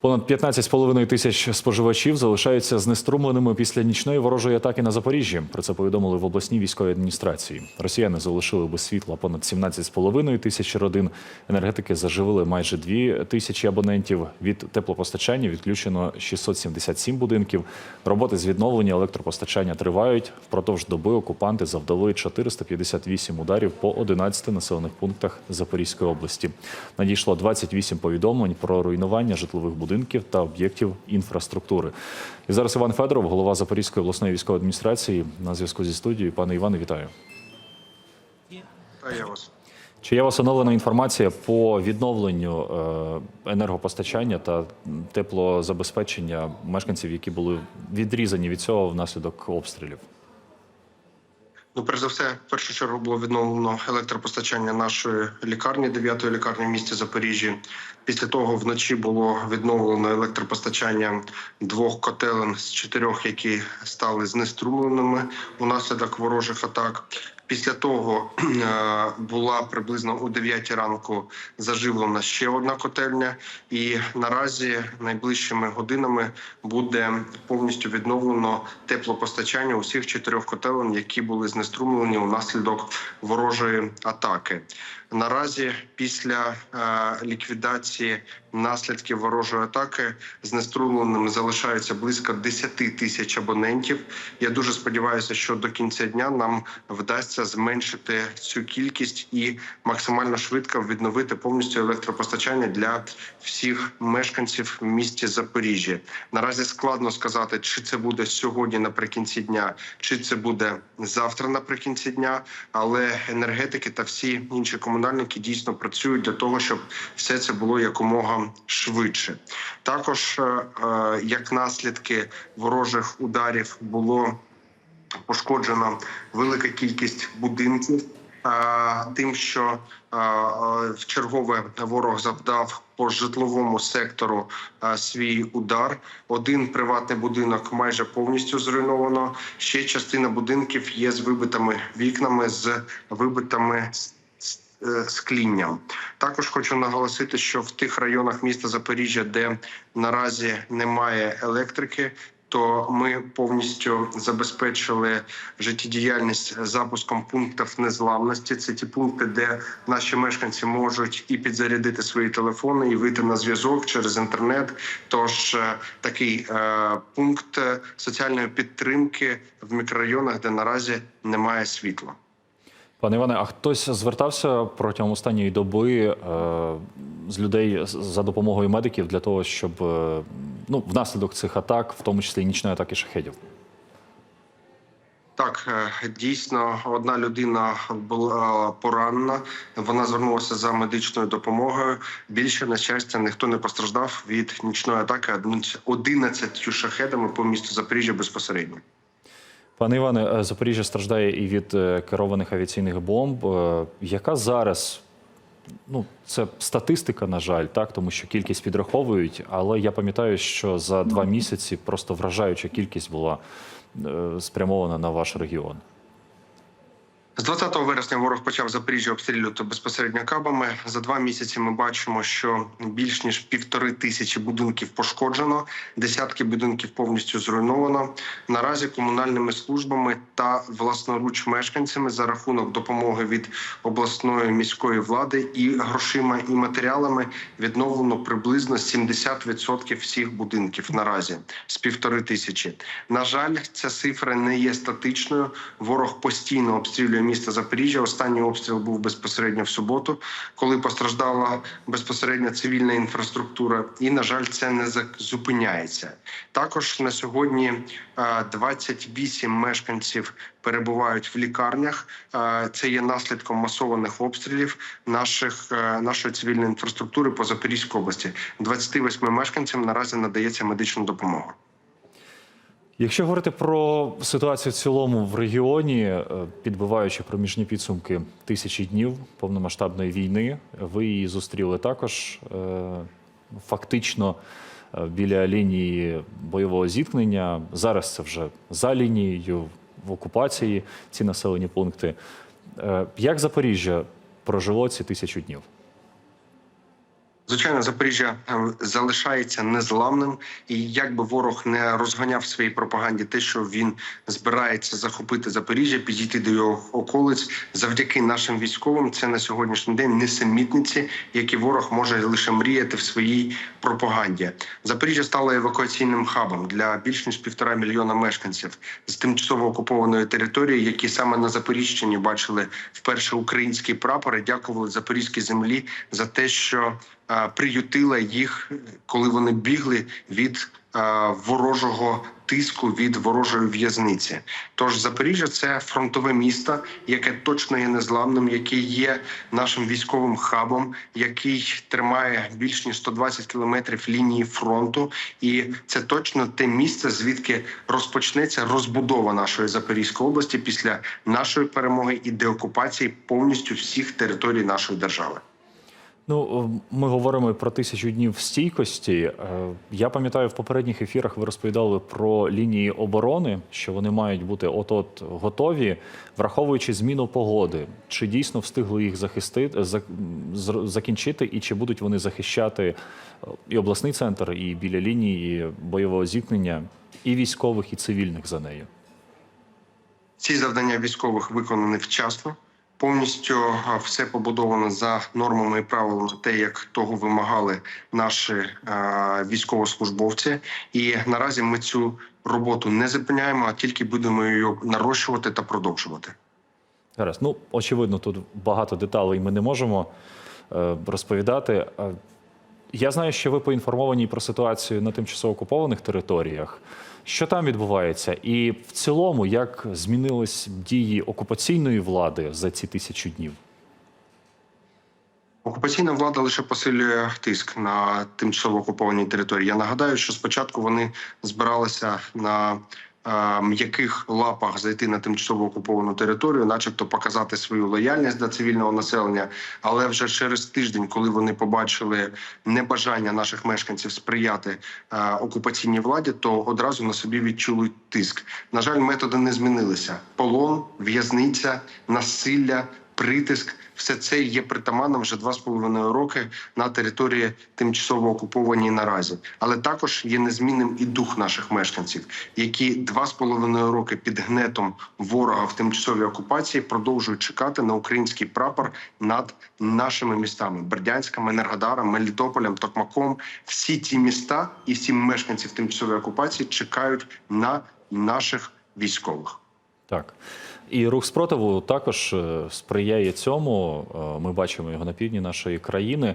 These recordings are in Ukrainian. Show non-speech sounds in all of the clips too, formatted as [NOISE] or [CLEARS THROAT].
Понад 15,5 тисяч споживачів залишаються знеструмленими після нічної ворожої атаки на Запоріжжі. Про це повідомили в обласній військовій адміністрації. Росіяни залишили без світла понад 17,5 тисяч родин. Енергетики заживили майже 2 тисячі абонентів. Від теплопостачання відключено 677 будинків. Роботи з відновлення електропостачання тривають. Впродовж доби окупанти завдали 458 ударів по 11 населених пунктах Запорізької області. Надійшло 28 повідомлень про руйнування житлових будинків та об'єктів інфраструктури. І зараз Іван Федоров, голова Запорізької обласної військової адміністрації, на зв'язку зі студією. Пане Іване, вітаю. Та я вас. Чи є у вас оновлена інформація по відновленню е, енергопостачання та теплозабезпечення мешканців, які були відрізані від цього внаслідок обстрілів? Ну, перш за все, в першу чергу було відновлено електропостачання нашої лікарні, 9-ї лікарні в місті Запоріжжі. Після того вночі було відновлено електропостачання двох котелень з чотирьох, які стали знеструмленими унаслідок ворожих атак. Після того [CLEARS THROAT] е, була приблизно у 9 ранку заживлена ще одна котельня, і наразі найближчими годинами буде повністю відновлено теплопостачання усіх чотирьох котелень, які були знеструмлені унаслідок ворожої атаки. Наразі після е, ліквідації наслідків ворожої атаки знеструмленими залишаються близько 10 тисяч абонентів. Я дуже сподіваюся, що до кінця дня нам вдасться зменшити цю кількість і максимально швидко відновити повністю електропостачання для всіх мешканців в місті Запоріжжя. Наразі складно сказати, чи це буде сьогодні наприкінці дня, чи це буде завтра наприкінці дня. Але енергетики та всі інші комунальники дійсно працюють для того, щоб все це було якомога швидше. Також е, е, як наслідки ворожих ударів було пошкоджена велика кількість будинків. е, Тим, що в чергове ворог завдав по житловому сектору свій удар. Один приватний будинок майже повністю зруйновано. Ще частина будинків є з вибитими вікнами, з вибитими склінням. Також хочу наголосити, що в тих районах міста Запоріжжя, де наразі немає електрики. То ми повністю забезпечили життєдіяльність запуском пунктів незламності. Це ті пункти, де наші мешканці можуть і підзарядити свої телефони, і вийти на зв'язок через інтернет. Тож е, такий е, пункт е, соціальної підтримки в мікрорайонах, де наразі немає світла. Пане Іване, а хтось звертався протягом останньої доби е, з людей за допомогою медиків для того, щоб е, ну, внаслідок цих атак, в тому числі і нічної атаки шахедів? Так, е, дійсно, одна людина була поранена. Вона звернулася за медичною допомогою. Більше на щастя, ніхто не постраждав від нічної атаки 11 шахедами по місту Запоріжжя безпосередньо. Пане Іване, е, Запоріжжя страждає і від е, керованих авіаційних бомб. Е, Яка зараз? Ну, це статистика, на жаль, так, тому що кількість підраховують, але я пам'ятаю, що за два місяці просто вражаюча кількість була спрямована на ваш регіон. З 20 вересня ворог почав Запоріжжя обстрілювати безпосередньо кабами. За два місяці ми бачимо, що більш ніж півтори тисячі будинків пошкоджено, десятки будинків повністю зруйновано. Наразі комунальними службами та власноруч мешканцями за рахунок допомоги від обласної міської влади і грошима і матеріалами відновлено приблизно 70% всіх будинків наразі з півтори тисячі. На жаль, ця цифра не є статичною. Ворог постійно обстрілює місто Запоріжжя. Останній обстріл був безпосередньо в суботу, коли постраждала безпосередньо цивільна інфраструктура. І на жаль, це не зупиняється. Також на сьогодні е, 28 мешканців перебувають в лікарнях. Е, Це є наслідком масованих обстрілів наших е, нашої цивільної інфраструктури по Запорізькій області. 28 мешканцям наразі надається медична допомога. Якщо говорити про ситуацію в цілому в регіоні, е, підбиваючи проміжні підсумки тисячі днів повномасштабної війни, ви її зустріли також е, фактично е, біля лінії бойового зіткнення. Зараз це вже за лінією в окупації ці населені пункти. Як Запоріжжя прожило ці тисячу днів? Звичайно, Запоріжжя е, залишається незламним, і як би ворог не розганяв своїй пропаганді те, що він збирається захопити Запоріжжя, підійти до його околиць, завдяки нашим військовим, це на сьогоднішній день несемітниці, які ворог може лише мріяти в своїй пропаганді. Запоріжжя стало евакуаційним хабом для більш ніж півтора мільйона мешканців з тимчасово окупованої території, які саме на Запоріжчині бачили вперше український прапор і дякували запорізькій землі за те, що приютила їх, коли вони бігли від ворожого тиску від ворожої в'язниці. Тож Запоріжжя це фронтове місто, яке точно є незламним, яке є нашим військовим хабом, який тримає більш ніж 120 кілометрів лінії фронту, і це точно те місце, звідки розпочнеться розбудова нашої Запорізької області після нашої перемоги і деокупації повністю всіх територій нашої держави. Ну, е, ми говоримо про тисячу днів стійкості. Е, Я пам'ятаю, в попередніх ефірах ви розповідали про лінії оборони, що вони мають бути от-от готові, враховуючи зміну погоди. Чи дійсно встигли їх захистити, закінчити, і чи будуть вони захищати е, і обласний центр, і біля лінії бойового зіткнення, і військових, і цивільних за нею? Ці завдання військових виконані вчасно. Повністю все побудовано за нормами і правилами, те, як того вимагали наші військовослужбовці. І наразі ми цю роботу не зупиняємо, а тільки будемо її нарощувати та продовжувати. Гаразд. Ну, очевидно, тут багато деталей ми не можемо е, розповідати. Я знаю, що ви поінформовані про ситуацію на тимчасово окупованих територіях. Що там відбувається? І в цілому, як змінились дії окупаційної влади за ці тисячу днів? Окупаційна влада лише посилює тиск на тимчасово окупованій території. Я нагадаю, що спочатку вони збиралися на м'яких лапах зайти на тимчасово окуповану територію, начебто показати свою лояльність до цивільного населення. Але вже через тиждень, коли вони побачили небажання наших мешканців сприяти е, окупаційній владі, то одразу на собі відчули тиск. На жаль, методи не змінилися: полон, в'язниця, насилля, притиск. Все це є притаманним вже два з половиною роки на території тимчасово окупованій наразі, але також є незмінним і дух наших мешканців, які два з половиною роки під гнетом ворога в тимчасовій окупації продовжують чекати на український прапор над нашими містами Бердянськом, Енергодаром, Мелітополем, Токмаком. Всі ті міста і всі мешканці в тимчасовій окупації чекають на наших військових. Так. І рух спротиву також е, сприяє цьому. Е, Ми бачимо його на півдні нашої країни.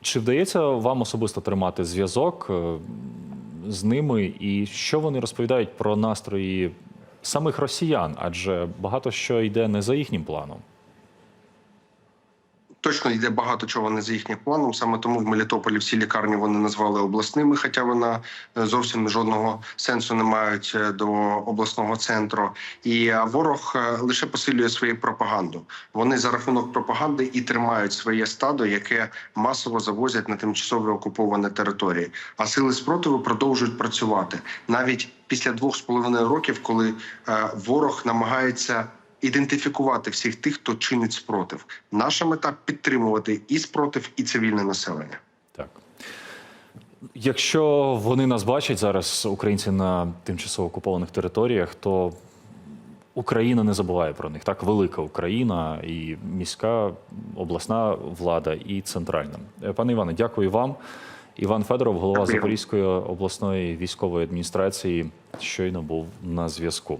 Чи вдається вам особисто тримати зв'язок е, з ними? І що вони розповідають про настрої самих росіян? Адже багато що йде не за їхнім планом. Точно йде багато чого не за їхнім планом. Саме тому в Мелітополі всі лікарні вони назвали обласними, хоча вона е, зовсім жодного сенсу не мають е, до обласного центру. І ворог е, лише посилює свою пропаганду. Вони за рахунок пропаганди і тримають своє стадо, яке масово завозять на тимчасово окуповані території. А сили спротиву продовжують працювати навіть після двох з половиною років, коли ворог намагається ідентифікувати всіх тих, хто чинить спротив. Наша мета підтримувати і спротив, і цивільне населення. Так. Якщо вони нас бачать зараз, українці на тимчасово окупованих територіях, то Україна не забуває про них. Так, велика Україна, і міська, обласна влада, і центральна. Е, Пане Іване, дякую вам. Іван Федоров, голова Запорізької обласної військової адміністрації, щойно був на зв'язку.